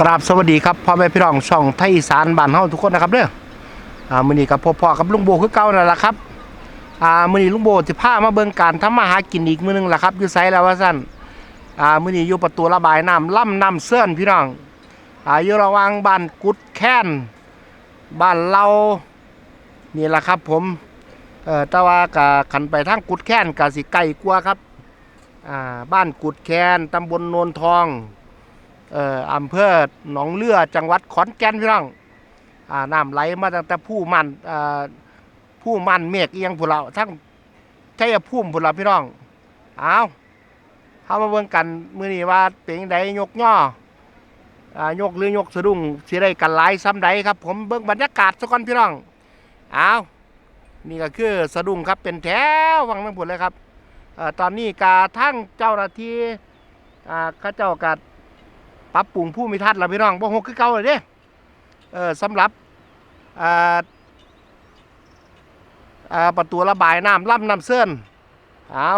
กราบสวัสดีครับพ่อแม่พี่น้องช่องไทยอีสานบ้านเฮาทุกคนนะครับเด้ออ่ามื้อนี้กับพ่อๆกับลุงโบคือเก่านั่นแหละครับอ่ามื้อนี้ลุงโบสิพามาเบิ่งการทำมาหากินอีกมื้อนึงล่ะครับอยู่ไสแล้วว่าซั่นอ่ามื้อนี้อยู่ประตูระบายน้ำลำน้ำเสื่อนพี่น้องอ่าอยู่ระหว่างบ้านกุดแค้นบ้านเรานี่ล่ะครับ ผมเอ่อแต่ว่าก็คันไปทางกุดแค้นก็สิไกลกว่าครับอ่าบ้านกุดแค้นตำบลโนนทอง อำเภอหนองเลือจังหวัดขอนแก่นพี่น้องอ่าน้ำไหลมาตั้งแต่ผู้มันอ่าผู้มันเมฆเอียงพุ่นเราทั้งชัยภูมิพุ่นเราพี่น้องเอาเข้ามาเบิ่งกันมื้อนี้ว่าเป็นจังไดยกย่ออ่ายกหรือยกสะดุ้งสิได้กันหลายซ้ำใดครับ ผมเบิ่งบรรยากาศซะก่อนพี่น้องเอานี่ก็คือสะดุ้งครับเป็นแถววังน้ำพุ่นเลยครับอตอนนี้กาทั้งเจ้าหน้าที่อ่าเขาเจ้ากัด ปรับปรุงผู้มีทัศน์ละพี่น้องบ่ฮกคือเก่าเลยเด้เออสำหรับอ่าอ่าประตูระบายน้ำลำน้ำเสื่อนเอา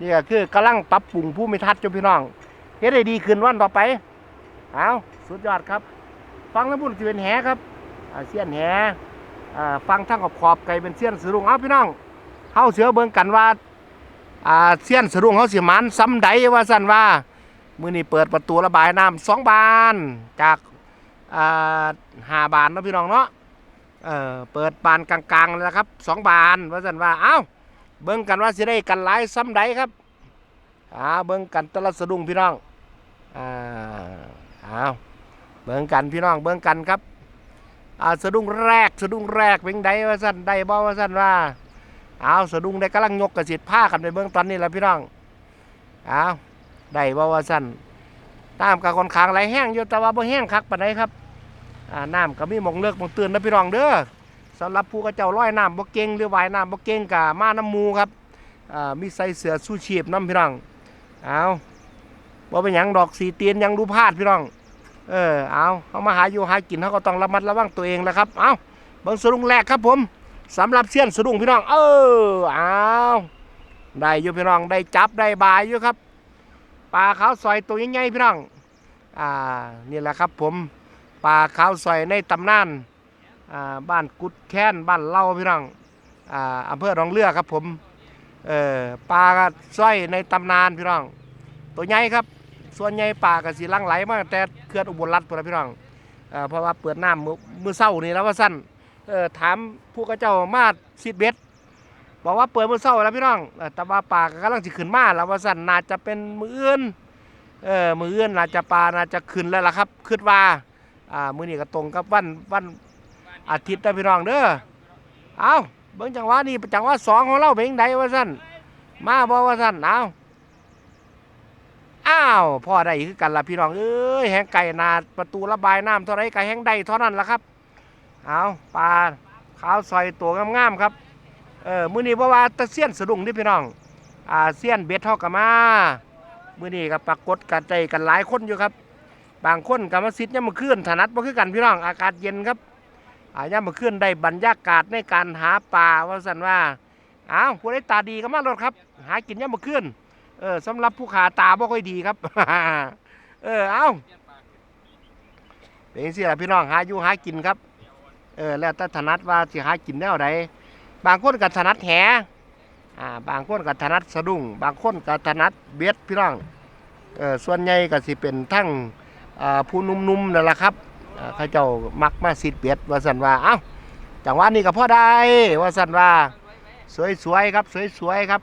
นี่ก็คือกำลังปรับปรุงผู้มีทัศน์จ้พี่น้องเฮ็ดได้ดีขึ้นวันต่อไปเอาสุดยอดครับ ฟังแล้วบุญสิเป็นแหครับเสี้ยนแหฟังทั้งขอบขอบไก่เป็นเสี้ยนสรุงเอาพี่น้องเฮาเสือเบิ่งกันว่าเสี้ยนสรุงเฮาเสิมันซ้ำใดว่าซั่นว่า มื่อนี้เปิดประตูระบายน้ำสองบานจากาหาบานนะพี่น้องเนาะเออเปิดบานกลางๆเลยนะครับสองบานว่าสันว่าเอ้าเบิ่งกันว่าสิได้กันหลายซ้ำใดครับอาเบิ่งกันตละสะดุ้งพี่น้องอ่าเอาเบิ่งกันพี่น้องเบิ่งกันครับอ่าสะดุ้งแรกสะดุ้งแรกเป็นไดว่าสันได้บ่ว่าสันว่าเอาสะดุ้งได้กำลังยกกระสิทผ้ากันไปเบิ่งตอนนี้แหละพี่น้องเอา ได้บ่ว่าสั่นน้ำกับคนค้างไหลแห้งอยู่แต่ว่าบ่แห้งคักปานใดครับอ่าน้ำก็มีหมองเลิกหมองเตือนนะพี่น้องเด้อสำหรับผู้กระเจ้าร้อยน้ำบ่เก่งหรือว่ายน้ำบ่เก่งกะมาน้ำมูครับอ่ามีใส่เสื้อสู้ชีพน้ำพี่น้องเอาบ่เป็นหยังดอกสีเตียนยังดูพลาดพี่น้อง เออเอาเขามาหาอยู่หากินเขาก็ต้องระมัดระวังตัวเองแหละครับเอาเบิ่งสะดุ้งแรกครับผมสำหรับเสี้ยนสะดุ้งพี่น้อง เออเอาได้อยู่พี่น้องได้จับได้บายอยู่ครับ ปลาขาวซอยตัวใหญ่ๆพี่น้องอ่านี่แหละครับผมปลาขาวซอยในตำนานอ่าบ้านกุดแค้นบ้านเล่าพี่น้องอ่าอำเภอหนองเลือครับผมเออปลาซอยในตำนานพี่น้อง ตัวใหญ่ครับ ส่วนใหญ่ปลากระสีลังไหลมาตั้งแต่เขื่อนอุบลรัฐพุ่นล่ะพี่น้องเอ่อเพราะว่าเปิดน้ำมือมือเศร้านี่แล้วว่าสั้นเออถามผู้กระเจ้ามาซิดเบ็ด บอกว่าเปิดมือเศร้าแล้วพี่น้องแต่ว่าปลากกำลังจะขึ้นมาแล้วว่าสั่นน่าจะเป็นมืออื่นเออมืออื่นน่าจะปลาน่าจะขึ้นแล้วล่ะครับคิดว่าอ่ามือนี้ก็ตรงกับวันวันอาทิตย์นะพี่น้องเด้อเอาเบิ่งจังหวะนี้จังหวะสองของเราเป็นจั่งใดว่าสั่นมาบอกว่าสั่นเอาอ้าวพ่อได้คือกันละพี่น้องเอ้ยแห้งไก่นาประตูระบายน้ำเท่าไรไก่แห้งได้เท่านั้นล่ะครับ เอาปลาขาวซอยตัวงามๆครับ เออมื้อนี้บ่ว่าตะเซียนสะดุ้งเด้พี่น้อง อ่าเซียนเบ็ดเฮาก็มามื้อนี้ก็ปรากฏกันใจกันหลายคนอยู่ครับ บางคนก็มาซิดยามมื้อคืนถนัดบ่คือกันพี่น้องอากาศเย็นครับอ่ายามมื้อคืนได้บรรยากาศในการหาปลาว่าซั่นว่าอ้าวผู้ใดตาดีก็มาโลดครับ หากินยามมื้อคืนเออสำหรับผู้ขาตาบ่ค่อยดีครับ เออเอ้าเป็นจังซี่ล่ะพี่น้องหาอยู่หากินครับ เออแล้วแต่ถนัดว่าสิหากินแนวใด บางคนก็ถนัดแหอ่าบางคนก็ถนัดสะดุ้ง บางคนก็ถนัดเบ็ดพี่น้องเออส่วนใหญ่ก็สิเป็นทั้งผู้นุ่มๆนั่นแหละครับอ่าเขาเจ้ามักมาสิดเบ็ดว่าสันว่าเอ้าจังหวะนี้ก็พอได้ว่าสันว่าสวยๆครับสวยๆครับ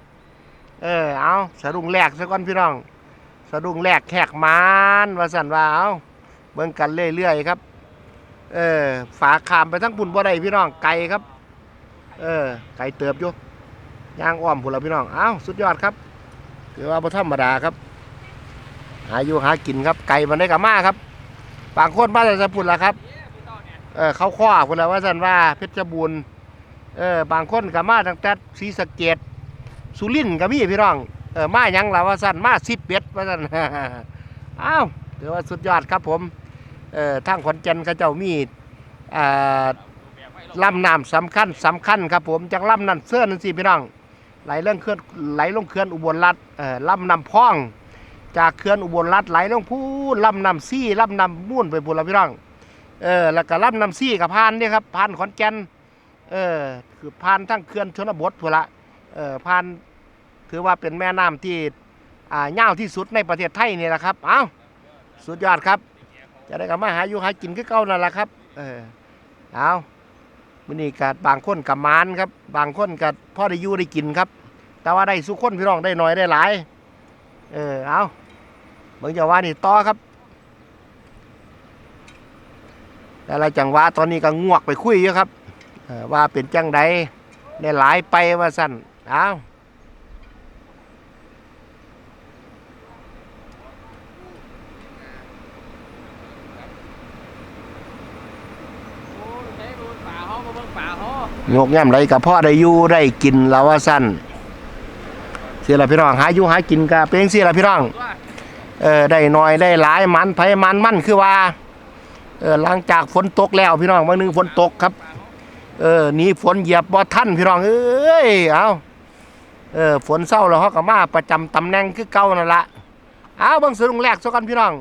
เออเอาสะดุ้งแหลกซะก่อนพี่น้องสะดุ้งแหลกแขกมานว่าสันว่าเอาเบิ่งกันเรื่อยๆครับ เออฝาขามไปทั้งปุ่นบ่ได้พี่น้องไกลครับ เออ ไก่เติบอยู่ย่างอ้อมพวกเราพี่น้อง อ้าวสุดยอดครับ ถือว่าบ่ธรรมดาครับ หาอยู่หากินครับ ไก่มันได้กับมาครับ บางคนมาจากสปุ่นละครับ เออเขาข้อพุ่นละว่าสันว่าเพชรบูรณ์ เออ บางคนกับมาตั้งแต่ศรีสะเกดสุรินทร์ก็มีพี่น้อง เออ มายังละว่าสันมาสิบเป็ดว่าสันอ้าวถือว่าสุดยอดครับผม เออทางขอนแก่นเขาเจ้ามีอ่า ลำน้ำสำคัญสำคัญครับผมจากลำนั่นเสื้อนั่นสิพี่น้องไหลเรื่องเคลื่อนไหลลงเขื่อนอุบลรัฐเอ่อลำน้ำพอง จากเขื่อนอุบลรัฐไหลลงพูนลำน้ำซี่ลำน้ำมุ่นไปบุรีพี่น้องเออแล้วก็ลำน้ำซี่กับพานเนี่ยครับพานขอนแก่นเออคือพานทั้งเขื่อนชนบทพุ่นละเออพานถือว่าเป็นแม่น้ำที่อ่ายาที่สุดในประเทศไทยนี่แหละครับเอ้าสุดยอดครับ จะได้กลับมาหาอยู่หากินคือเก่านั่นแหละครับ เออเอา มื้อนี้กับางคนกับมานครับ บางคนกับพ่อได้อยู่ได้กินครับ แต่ว่าได้สุกคนพี่น้องได้น้อยได้หลาย เออเอาเบิ่งจะว่านี่ต่อครับแต่ละจังหวะตอนนี้ก็งวกไปคุยเยอะครับว่าเป็นจังใดได้หลายไปว่าสั่นเอา โอ้ใช้รูนป่าห้องมาเบิ่ง ป่าห้องงกย่ำไรกับพ่อได้อยู่ได้กินแล้วว่าสั่นเสียละพี่น้องหาอยู่หากินก็เป็นเสียละพี่น้องเออได้น้อยได้หลายมันไผมันมั่นคือว่าเออหลังจากฝนตกแล้วพี่น้องบางนึงฝนตกครับ เออหนีฝนเหยียบบ่ทันพี่น้องเอ้ยเอาเออฝนเศร้าแล้วเฮาก็มาประจำตำแหน่งคือเก่านั่นละเอาเบิ่งสรุงแรกซะก่อนพี่น้อง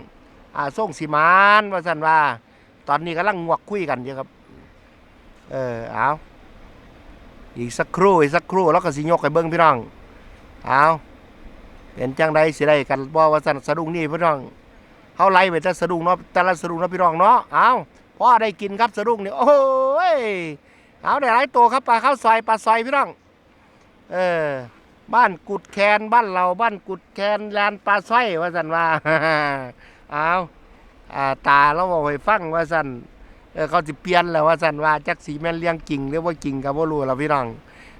อ่าส่งสิมานว่าซั่นว่า ตอนนี้กำลังงวกคุยกันอยู่ครับ เออเอา อีกสักครู่อีกสักครู่แล้วก็สิยกให้เบิ่งพี่น้องเอาเป็นจังใดสิได้กันบ่ว่าซั่นสะดุ้งนี่พี่น้องเฮาไล่ไปแต่สะดุ้งเนาะแต่ละสะดุ้งเนาะพี่น้องเนาะเอาพ่อได้กินครับสะดุ้งนี่โอ้ยเอาได้หลายตัวครับปลาข้าวซอยปลาซอยพี่น้องเออบ้านกุดแคนบ้านเราบ้านกุดแคนลานปลาซอยว่าซั่นว่าเอาอ่าตาเราบอกให้ฟังว่าซั่น เออเขาสิเปลี่ยนแล้วว่าสันว่าจักสีแม่นเลี้ยงจริงหรือว่าจริงกับว่ารู้แล้วพี่น้อง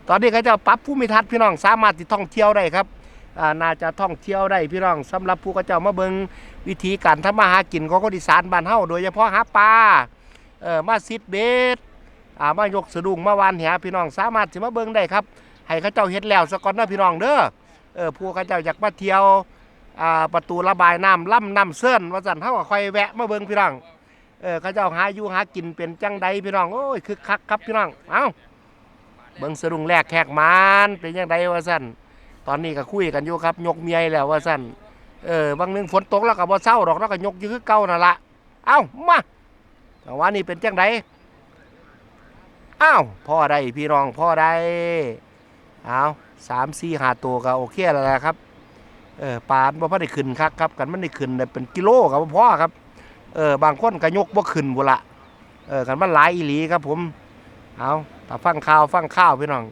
ตอนนี้เขาจะปรับภูมิทัศน์พี่น้องสามารถที่ท่องเที่ยวได้ครับอ่าน่าจะท่องเที่ยวได้พี่น้องสำหรับผู้เขาเจ้ามาเบิงวิธีการทำมาหากินของคนอีสานบ้านเฮาโดยเฉพาะหาปลาเออมาซิดเบสอ่ามายกสะดุ้งมาวานแหพี่น้องสามารถสิมาเบิงได้ครับให้เขาเจ้าเฮ็ดแล้วสก่อนเด้อพี่น้องเด้อเออผู้เขาเจ้าอยากมาเที่ยวอ่าประตูระบายน้ำล่ำน้ำเสื่อนว่าสันเฮาก็ค่อยแวะมาเบิงพี่น้อง เออเขาเจ้าหาอยู่หากินเป็นจังใดพี่น้องโอ้ยคึกคักครับพี่น้องเอ้าเบิ่งสะดุ้งแรกแขกมานเป็นจังใดว่าสั่นตอนนี้ก็คุยกันอยู่ครับ ยกเมียแล้วว่าสั่นเออบางนึงฝนตกแล้วก็บ่เศร้าดอกแล้วก็ยกยู่คือเก่านั่นละเอ้ามาจังหวะนี้เป็นจังใดอ้าวพ่อได้พี่น้องพ่อได้เอาสามสี่หาตัวก็โอเคแล้วแหละครับเออปลาบ่พอได้ขึ้นคักครับกันมันได้ขึ้นเป็นกิโลครับพ่อครับ เออบางคนก็ยกบ่ขึ้นบุละเออกันมันหลายอีหลีครับผมเอาถ้าฟังข่าวฟังข้าวพี่น้อง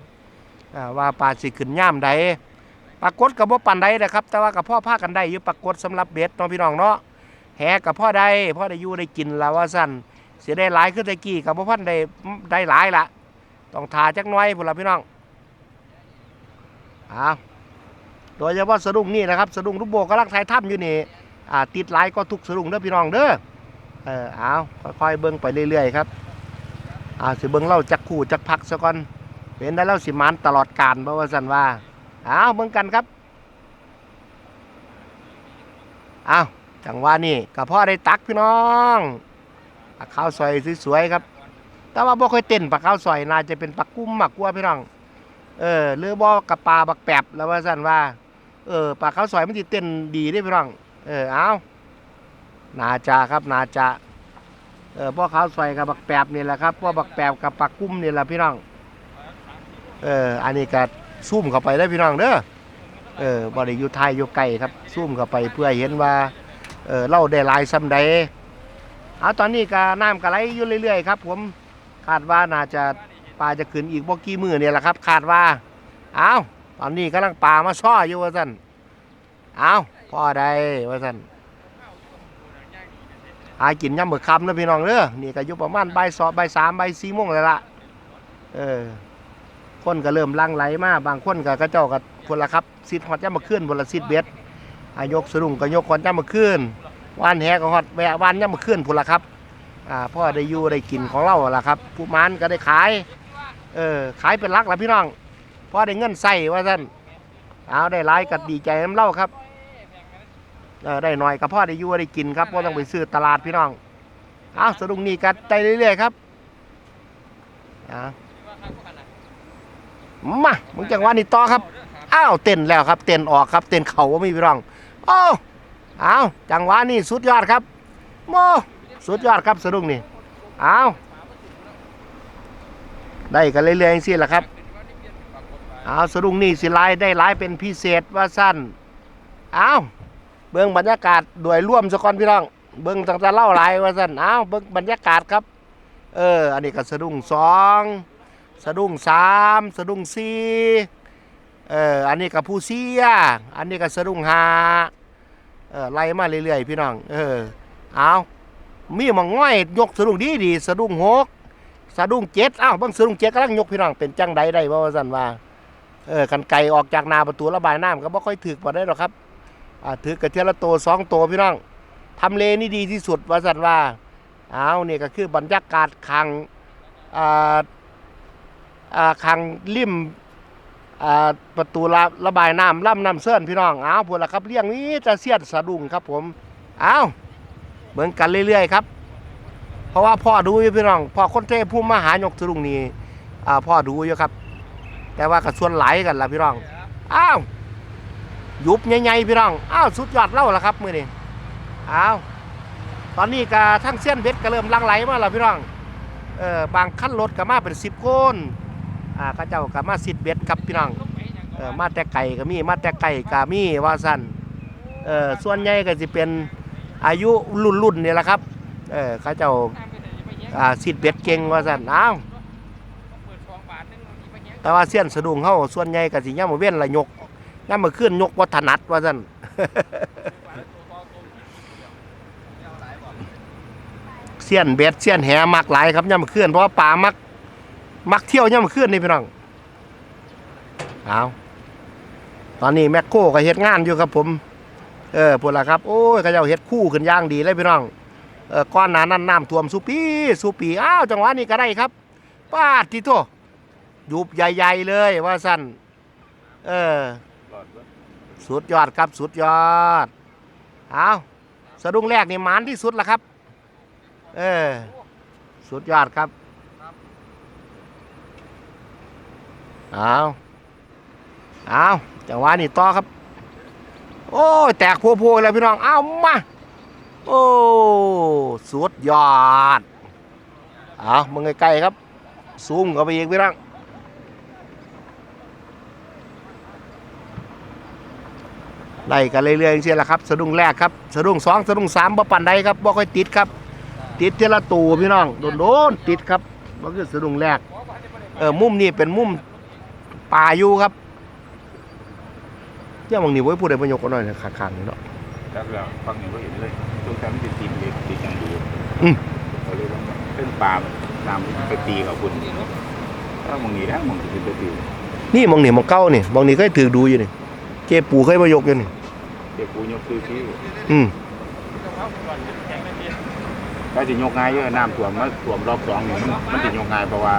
อว่าปลาสิขึ้นย่ามใดปรากฏกับบ่ปันใดนะครับ แต่ว่ากับพ่อพากันได้อยู่ปรากฏสำหรับเบ็ดเนาะพี่น้องเนาะแหกับพ่อได้พ่อได้อยู่ได้กินแล้วว่าสั้นเสียได้หลายขึ้นตะกี้กับพ่อพันได้ได้หลายละต้องทาจักน้อยพุ่นละพี่น้องเอาโดยเฉพาะสะดุ้งนี่นะครับสะดุ้งลูกโบกำลังถ่ายถ้ำอยู่นี่ อ่าติดหลายก็ทุกสรุงเด้อพี่น้องเด้อเออเอาค่อยๆเบิ่งไปเรื่อยๆครับอ่าสิเบิ่งเล่าจักคู่จักพักซะก่อนเป็นได้เล่าสิมานตลอดการเพราะว่าสันว่าเอาเบิ่งกันครับเอาจังว่านี่กับพ่อได้ตักพี่น้องปลาข้าวซอยสวยๆครับ แต่ว่าบ่ค่อยเต้นปลาข้าวซอยน่าจะเป็นปลากุ้มมากกว่าพี่น้องเออหรือบ่กับปลาบักแปบแล้วว่าสันว่าเออปลาข้าวซอยมันสิเต้นดีเด้พี่น้อง เออเอานาจาครับนาจาเออพ่อขาวใส่กับบักแปบนี่แหละครับพ่อบักแปบกับปักกุ้มนี่แหละพี่น้องเอออันนี้ก็ซูมเข้าไปได้พี่น้องเด้อเออบริยู่ไทยอยู่ไกลครับซูมเข้าไปเพื่อเห็นว่าเออเล่าได้ลายซ้ำใดเอาตอนนี้ก็น้ำก็ไหลอยู่เรื่อยๆครับ ผมคาดว่าน่าจะปลาจะขึ้นอีกบ่กี่มือเนี่ยแหละครับ คาดว่าเอาตอนนี้กำลังปลามาซ้ออยู่ว่าสั่นเอา พ่อใดว่าสันหากินย่ำเบิกคำนะพี่น้องเด้อนี่ก็อยู่ประมาณใบสอบ่ายสามใบสี่โมงเลยล่ะเออ คนก็เริ่มลังไหลมาบางคนก็กระเจ้ากับคนละครับซิดฮอดย่ำมาขึ้นบนละซิดเบ็ดอายกสรุงก็ยกฮอดย่ำมาขึ้นวานแหก็ฮอดแวะวานย่ำมาขึ้นพุ่นละครับอ่าพ่อได้อยู่ได้กินของเราละครับ ผู้มานก็ได้ขาย เออขายเป็นลักละพี่น้องพ่อได้เงินใส่ว่าซั่นเอาได้หลายก็ดีใจน้ำเล่าครับ ได้หน่อยกับพ่อได้อยู่ได้กินครับพ่ต้องไปซื้อตลาดพี่น้องเอาสะดุ้งนี่กันใจเรื่อยๆครับเอามามึงจังหวะนี้ต่อครับอ้าวเต้นแล้วครับ เต้นออกครับ เต้นเข่าว่ามีพี่น้องโอ้เอาจังหวะนี่สุดยอดครับโมสุดยอดครับสะดุ้งนี่เอาได้กันเรื่อยๆสิแหละครับเอาสะดุ้งนี่สิไลายได้ไลายเป็นพิเศษว่าสั้นเอา เบิ่งบรรยากาศด้วยร่วมสกอนพี่น้อง เบิ่งตั้งแต่เล่าลายว่าสันเอาเบิ่งบรรยากาศครับ เออ อันนี้ก็สะดุ้งสองสะดุ้งสามสะดุ้งสี่เออ อันนี้ก็ผู้เสียอันนี้ก็สะดุ้งห้าเออไล่มาเรื่อยๆพี่น้อง เออ เอามีมองง่อยยกสะดุ้งดีดีสะดุ้งหกสะดุ้งเจ็ดอ้าวบางสะดุ้งเจ็ดกำลังยกพี่น้องเป็นจังใดได้บ่ว่าซั่นว่า เออกันไก่ออกจากนาประตูระบายน้ำก็บ่ค่อยถึกบ่ได้หรอกครับ อ่าถือกระเทียละโตสองโตวพี่น้องทำเลนี่ดีที่สุดว่าซั่นว่าเอาเนี่ยก็คือบรรยากาศขังอ่าอ่าขังริมอ่าประตูระระบายน้ำลำน้ำเส้นพี่น้องเอาพวกละครับเลี้ยงนี้จะเสียดสะดุ้งครับผมเอาเหมือนกันเรื่อยๆครับ เพราะว่าพ่อดูอยู่พี่น้องพ่อคนเทพผู้มาหายกสะดุ้งนี่อ่าพ่อดูอยู่ครับ แต่ว่าก็ส่วนหลกันละพี่น้องอ้าว ยุบใหญ่ๆพี่น้องอ้าวสุดยอดเล่าละครับมือนี้อ้าวตอนนี้ก็ทั้งเส้นเบ็ดก็เริ่มลังไหลมาแล้วพี่น้องเออบางขั้นรถก็มาเป็นสิบคนอ่าข้าเจ้าก็มาสิดเบ็ดครับพี่น้องเออมาแต่ไก่ก็มีมาแต่ไก่ก็มีว่าสั้นเออส่วนใหญ่ก็จะเป็นอายุรุ่นรุ่นๆนี่แหละครับเออข้าเจ้าอ่าสิดเบ็ดเก่งว่าสั้นอ้าวแต่ว่าเส้นสะดุ้งเข้าส่วนใหญ่ก็สิย่ามมาเว้นละยก ย่ามมาขึ้นยกวัฒนัดว่าสั้นเสี้ยนเบ็ดเสี้ยนแหมักหลายครับย่ำขึ้นเพราะว่าป่ามัก มักเที่ยวย่ำขึ้นนี่พี่น้องเอาตอนนี้แมคโครก็เฮ็ดงานอยู่ครับผม เออพวกละครับ โอ้ยเขาเจ้าเฮ็ดคู่ขึ้นย่างดีเลยพี่น้องเออก้อนหนานั้นน้ำท่วมสุปีสุปีอ้าวจังหวะนี้ก็ได้ครับป้าดที่โตยุบใหญ่ ๆ เลยว่าสั้นเออ สุดยอดครับสุดยอด เอาสะดุ้งแรกนี่มานที่สุดละครับ เออ สุดยอดครับ เอาเอาจังหวะนี้ต่อครับ โอ้ยแตกโพๆแล้วพี่น้อง เอามา โอ้สุดยอด เอามึงใกล้ๆครับ ซูมเข้าไปอีกพี่น้อง ไล่กันเรื่อยๆอย่างเช่นละครับสะดุ้งแรกครับสะดุ้งสองสะดุ้งสามบ่ปันใดครับบ่ค่อยติดครับ ติดเทละตูพี่น้องโดนโดนๆติดครับมันคือสะดุ้งแรกเออมุมนี้เป็นมุมป่าอยู่ครับเจ้าบางนี้ไว้พูดได้ประโยคกันหน่อยนะขาดๆนี่เนาะแล้วเราฟังอย่างก็เห็นเลยตรงนั้นมันจะตีเล็กตีกันดูอืมเขาเลยว่าเป็นปลาตามไปตีกับคุณถ้ามองนี้นะมองที่ไปตีนี่มองนี่มองเก้านี่มองนี่เคยถือดูอยู่นี่เจ๊ปูเคยมายกอยู่นี่ เด็กกูยกคือที่อืมถ้าจะยกง่ายเยอะน้ำท่วมมาท่วมรอบสองเนี่ยมันมันจะยกง่ายเพราะว่า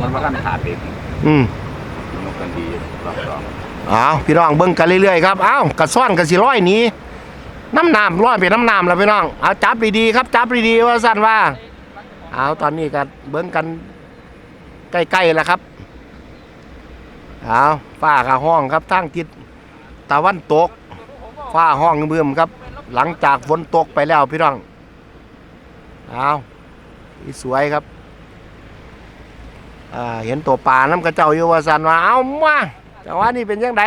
มันว่าขั้นขาดเด็กอืมยกกันดีรอบสองอ้าวพี่น้องเบิ่งกันเรื่อยๆครับอ้าวกระซ่อนกระสิร้อยหนี้น้ำน้ำร้อยไปน้ำน้ำแล้วพี่น้องเอาจับดีๆครับ จับดีๆว่าสั้นว่าเอาตอนนี้ก็เบิ่งกันใกล้ๆแล้วครับเอาฟ้ากับห้องครับทางทิศตะวันตก ฟ้าห้องเบิ่มครับ หลังจากฝนตกไปแล้วพี่น้องเอาสวยครับอ่าเห็นตัวปลาน้ำกระเจ้าอยู่ว่าสันว่าเอามาจังหวะนี้เป็นยังไง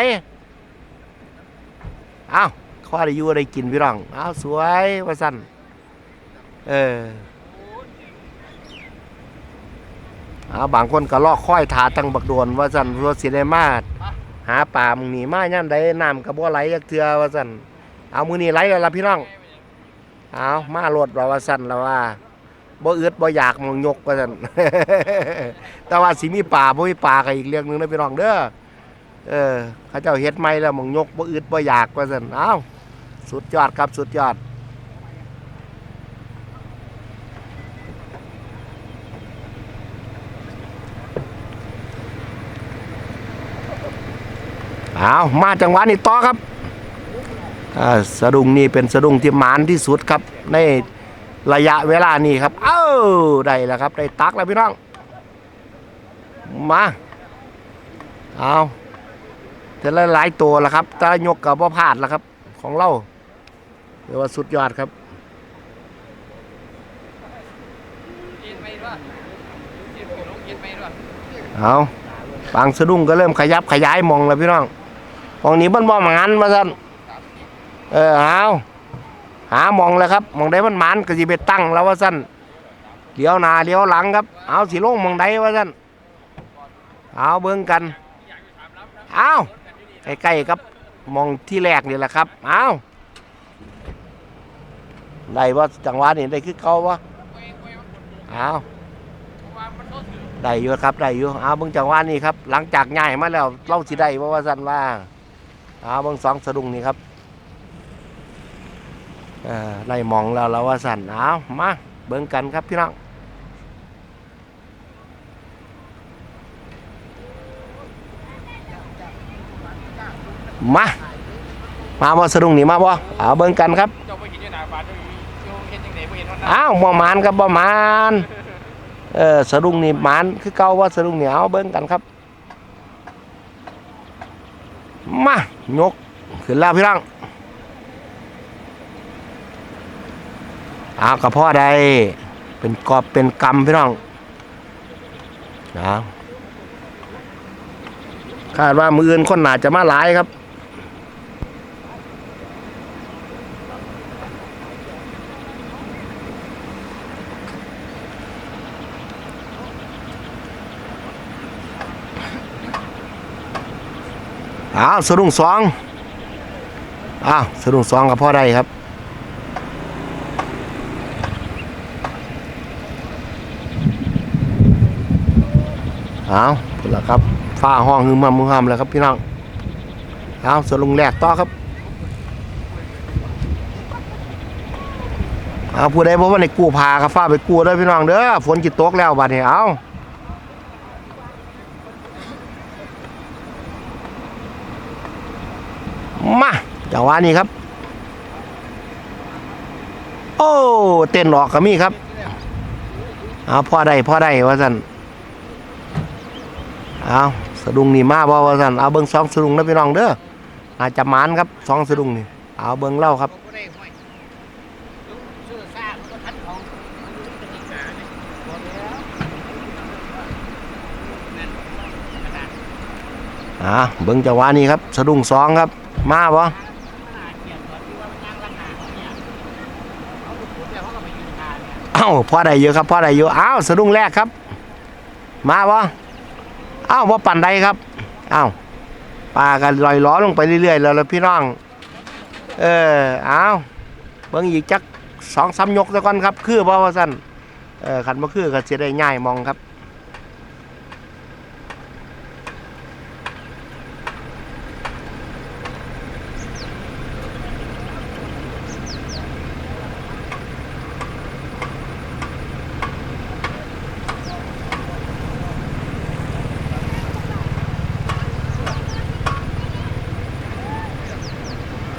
เอาข้อได้อยู่ได้กินพี่น้องเอาสวยว่าสันเออเอาบางคนก็ลอกค่อยถาตั้งบักโดนว่าสันว่าสิได้มา หาปลามึงนี่มาย่ำใดน้ำกระบ่ไหลจักเทือว่าสันเอามือนี่ไหลแล้วล่ะพี่น้องเอามาโหลดเราว่าสันแล้วว่าบ่อึดบ่อยากมองยกว่าสันแต่ว่าสิมีป่าบ่มีป่าก็อีกเรื่องหนึงนะพี่น้องเด้อเออเขาเจ้าเฮ็ดไม่แล้วมองยกบ่อึดบ่อยากว่าซั่นเอ้าสุดยอดครับสุดยอด เอามาจังหวะนี้ต่อครับสะดุ้งนี่เป็นสะดุ้งที่หมานที่สุดครับ ในระยะเวลานี้ครับ เอ้าได้แล้วครับ ได้ตักแล้วพี่น้อง มาเอาแต่ละหลายตัวแล้วครับแต่ยกกับบ่พลาดแล้วครับ ของเราเรียกว่าสุดยอดครับเอาปางสะดุ้งก็เริ่มขยับขยายมองแล้วพี่น้อง มองนี้มันบ่หมานมาสั่นเออเอาหามองแล้วครับมองใดมันหมานก็สิไปตั้งแล้วว่าสั่นเลี้ยวหน้าเลี้ยวหลังครับ เอาสิลงมองใดว่าสั่นเอาเบิ่งกัน เอาใกล้ๆครับมองที่แรกนี่แหละครับ เอาได้ว่าจังหวะนี้ได้คือเก่าวะเอาได้อยู่ครับได้อยู่เอาเบิ่งจังหวะนี้ครับ หลังจากย้ายมาแล้วเล่าสิได้บ่ว่าซั่นว่า เอาเบิ่งสองสะดุ้งนี่ครับไล่มองแล้วแล้วว่าซั่นเอามาเบิ่งกันครับพี่น้องมา มาบ่สะดุ้งนี่มาบ่เอาเบิ่งกันครับเจ้าปกินอยู่หน้าวบ่มานครับบ่มานเออสะดุ้งนี่มานคือเก่าว่าสะดุ้งนี่เอาเบิ่งกันครับ มา ยกขึ้นแล้วพี่น้องเอากระเพาะใดเป็นกอบเป็นกำพี่น้องนะคาดว่ามืออื่นคนหนาจะมาหลายครับ อ้าวสะดุ้งสองอ้าวสะดุ้งสองกับพ่อได้ครับอ้าวพุ่นละครับฟ้าห้องหึมมามือหามแล้วครับพี่น้องอ้าวสะดุ้งแรกต่อครับอ้าวผู้ใดบอกว่าในกู้พากับฟ้าไปกู้ด้อพี่น้องเด้อฝนจิตตกแล้วบัดนี้เอา มา จังหวะนี้ครับ โอ้เต้นออกก็มีครับเอาพ่อได้พ่อได้ว่าสันเอาสะดุ้งนี่มาบ่ว่าสันเอาเบิ้งสองสะดุ้งนะพี่น้องเด้ออาจจะมานครับสองสะดุ้งนี่เอาเบิ้งเล่าครับอ่าเนี่ยบ่แล้วอ่าเบิ้งจังหวะนี้ครับ สะดุ้งสองครับ มาบ่าพ่อได้เยอะครับพ่อได้เยอะอ้าวสะดุ้งแรกครับ มาวะอ้าวว่าปั่นได้ครับอ้าวปลากันลอยล้อลงไปเรื่อยๆแล้วล่ะพี่น้อง เอออ้าวเบิ้งอีกจักสองสามยกซะก่อนครับ คือบ่ว่าสั้นเออคันบ่คือก็สิได้ง่ายมองครับ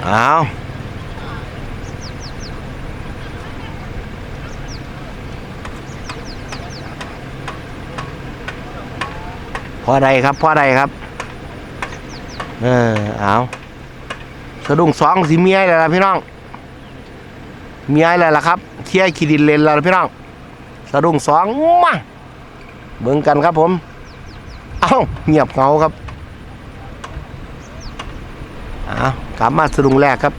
เอาพ อใดครับพอใดครับ เออเอาสะดุ้งสองสีเมียแล้วล่ะพี่น้อง เมียแล้วล่ะครับเคลียขีดินเลนแล้วล่ะพี่น้อง สะดุ้งสองมาเบิ่งกันครับผม เอ้าเงียบเงาครับอ้าวกลับมาสะดุ้งแรกครับ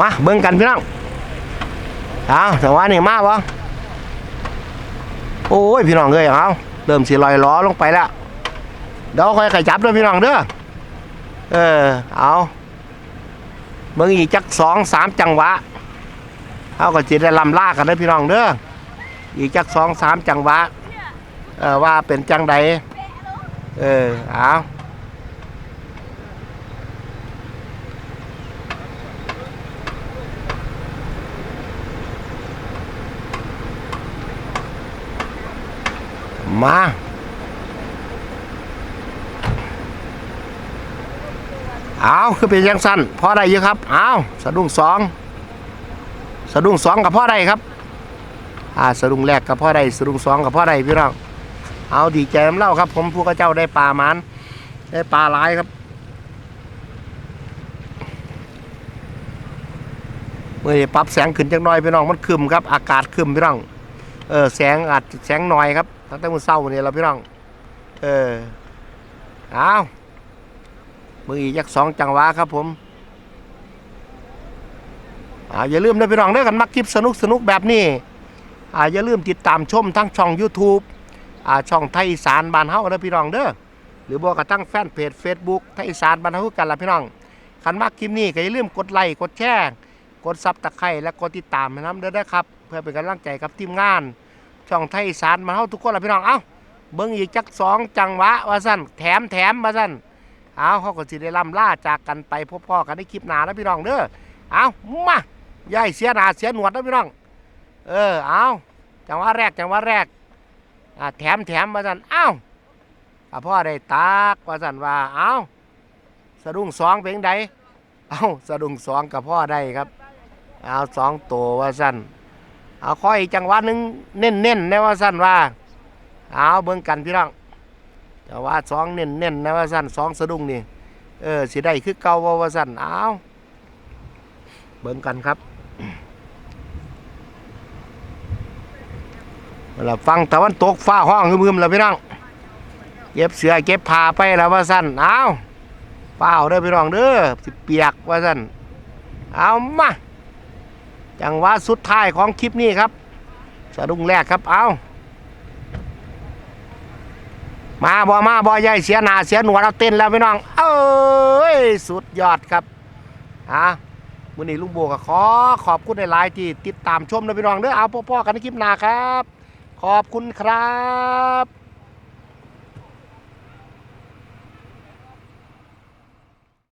มาเบิ่งกันพี่น้องเอาแต่ว่านี่มาบ่โอ้ยพี่น้องเอ้ยเอาเริ่มสิลอยล้อลงไปแล้วเดี๋ยวค่อยขจับด้วยพี่น้องเด้อเออเอาเบิ่งอีกจักสองสามจังหวะเอาก็จะได้ลำลากันได้อพี่น้องเด้ออีกจักสองสามจังหวะเออว่าเป็นจังใดเออเอา มา เอาคือเป็นยังสั้นพอได้เยอะครับ เอาสะดุ้งสองสะดุ้งสองกับพ่อใดครับอ่าสะดุ้งแรกกับพ่อใดสะดุ้งสองกับพ่อใดพี่น้องเอาดีใจน้ำเล่าครับ ผมผู้กระเจ้าได้ปลามันได้ปลาหลายครับเมื่อปรับแสงขึ้นจังน้อยพี่น้องมันคึมครับ อากาศคึมพี่น้องเออแสงอาจแสงน้อยครับ ตั้งแต่มื้อเช้านี่เราพี่น้อง เออเอามืออีกยักสองจังหวะครับผมอ่าอย่าลืมนะพี่น้องเด้อกันมักคลิปสนุกสนุกแบบนี้อ่าอย่าลืมติดตามชมทั้งช่อง YouTube อ่าช่องไทยอีสานบ้านเฮาเด้อพี่น้องเด้อหรือบอกกับทั้งแฟนเพจ Facebook ไทยอีสานบ้านเฮากันล่ะพี่น้องคันมักคลิปนี้ก็อย่าลืมกดไลค์กดแชร์กดซับตะไคร้และกดติดตามให้นํเด้อนะครับ เพื่อเป็นกำลังใจกับทีมงาน ช่องไทยสานบ้านเฮาทุกคนล่ะพี่น้องเอ้าเบิ่งอีกจักสองจังหวะว่าซั่นแถมแถมว่าซั่นเอาเขาก็สิได้ล่ำลาจากกันไปพบพ่อกันในคลิปหน้านะพี่น้องเด้อเอามาย่ายเสียหนาเสียหนวดนะพี่น้อง เออเอาจังหวะแรกจังหวะแรกอ่าแถมแถมมาสันเอ้าอ่าพ่อได้ตากว่าสันว่าเอาสะดุ้งสองเพลงใดเอาสะดุ้งสองกับพ่อได้ครับ เอาสองตัวว่าสัน เอาข้ออีกจังหวะหนึ่งเน้นเน้นนะว่าสั้นว่า เอาเบิ่งกันพี่น้องจังหวะสองเน้นเน้นนะว่าสั้นสองสะดุ้งนี่เออสิได้คือเก่าว่าว่าสั้นเอาเบิ่งกันครับเวลาฟังตะวันตกฟ้าห้องฮึมๆแล้วพี่น้องเก็บเสือเก็บผ้าไปแล้วว่าสั่นเอาเปล่าเด้อพี่น้องเด้อสิเปียกว่าสั่นเอามา จังหวะสุดท้ายของคลิปนี้ครับ สะดุ้งแรกครับเอามาบ่มาบ่ใหญ่เสียหนาเสียหนวดเอาเต้นแล้วพี่น้อง เอ้ย สุดยอดครับอะมื่อนี้ลุงโบก็ขอขอบคุณในไลน์ที่ติดตามชมนะพี่น้องเด้อเอาพ่อๆกันในคลิปหน้าครับ ขอบคุณครับ